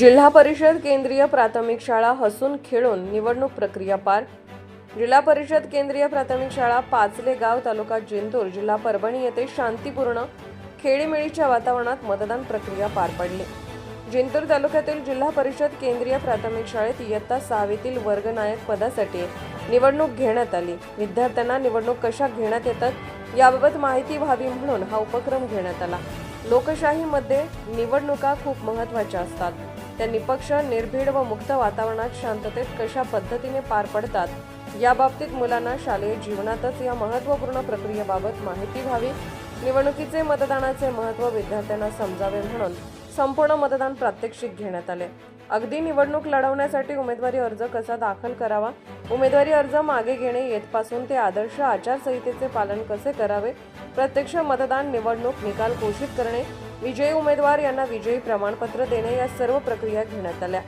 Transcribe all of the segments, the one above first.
जिल्हा परिषद केंद्रीय प्राथमिक शाळा हसून खेळून निवडणूक प्रक्रिया पार. जिल्हा परिषद केंद्रीय प्राथमिक शाळा पाचले गाव तालुका जिंतूर जिल्हा परभणी येथे शांतीपूर्ण खेळीमेळीच्या वातावरणात मतदान प्रक्रिया पार पडली. जिंतूर तालुक्यातील जिल्हा परिषद केंद्रीय प्राथमिक शाळेत इयत्ता सहावीतील वर्गनायक पदासाठी निवडणूक घेण्यात आली. विद्यार्थ्यांना निवडणूक कशा घेण्यात येतात याबाबत माहिती व्हावी म्हणून हा उपक्रम घेण्यात आला. लोकशाहीमध्ये निवडणुका खूप महत्त्वाच्या असतात. त्या निपक्ष निर्भीड व मुक्त वातावरणात शांततेत कशा पद्धतीने पार पडतात याबाबतीत मुलांना शालेय जीवनातच या महत्त्वपूर्ण प्रक्रियेबाबत माहिती व्हावी. निवडणुकीचे मतदानाचे महत्त्व विद्यार्थ्यांना समजावे म्हणून संपूर्ण मतदान प्रात्यक्षिक घेण्यात आले. अगदी निवडणूक लढवण्यासाठी उमेदवारी अर्ज कसा दाखल करावा? उमेदवारी अर्ज मागे घेणे येतपासून ते आदर्श आचारसंहितेचे पालन कसे करावे? प्रत्यक्ष मतदान निवडणूक निकाल घोषित करणे विजयी उमेदवार यांना विजयी प्रमाणपत्र देणे या सर्व प्रक्रिया घेण्यात आल्या.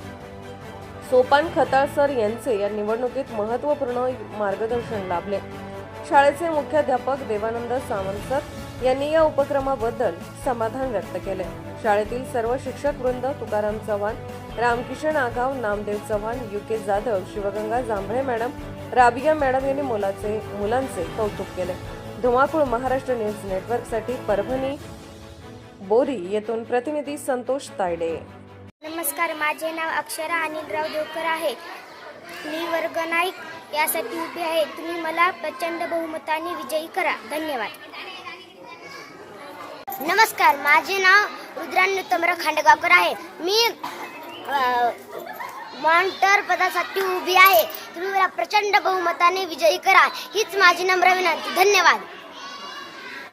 सोपान खताळ सर यांचे या निवडणुकीत महत्त्वपूर्ण मार्गदर्शन लाभले. शाळेचे मुख्याध्यापक देवानंद सावंत सर यांनी या उपक्रमाबद्दल समाधान व्यक्त केले. शाळेतील सर्व शिक्षक वृंद Tukaram Chavan Ramkishan Agav Namdev Chavan U K Jadhav Shivganga Jambhale madam Rabiya madam यांनी मुलाचे मुलांचे कौतुक केले. धुमाकूळ महाराष्ट्र न्यूज नेटवर्कसाठी परभणी बोरी येथून प्रतिनिधी संतोष तायडे. नमस्कार माझे नाव अक्षरा अनिलराव देवकर आहे. मी वर्ग नाईक यासाठी उभी आहे. तुम्ही मला प्रचंड बहुमताने विजयी करा. धन्यवाद. नमस्कार माझे नाव रुद्रान्युतमर खांडगावकर आहे. मी मॉन्टर पदासाठी उभी आहे. तुम्ही मला प्रचंड बहुमताने विजयी करा. हीच माझी नम्र विनंती. धन्यवाद.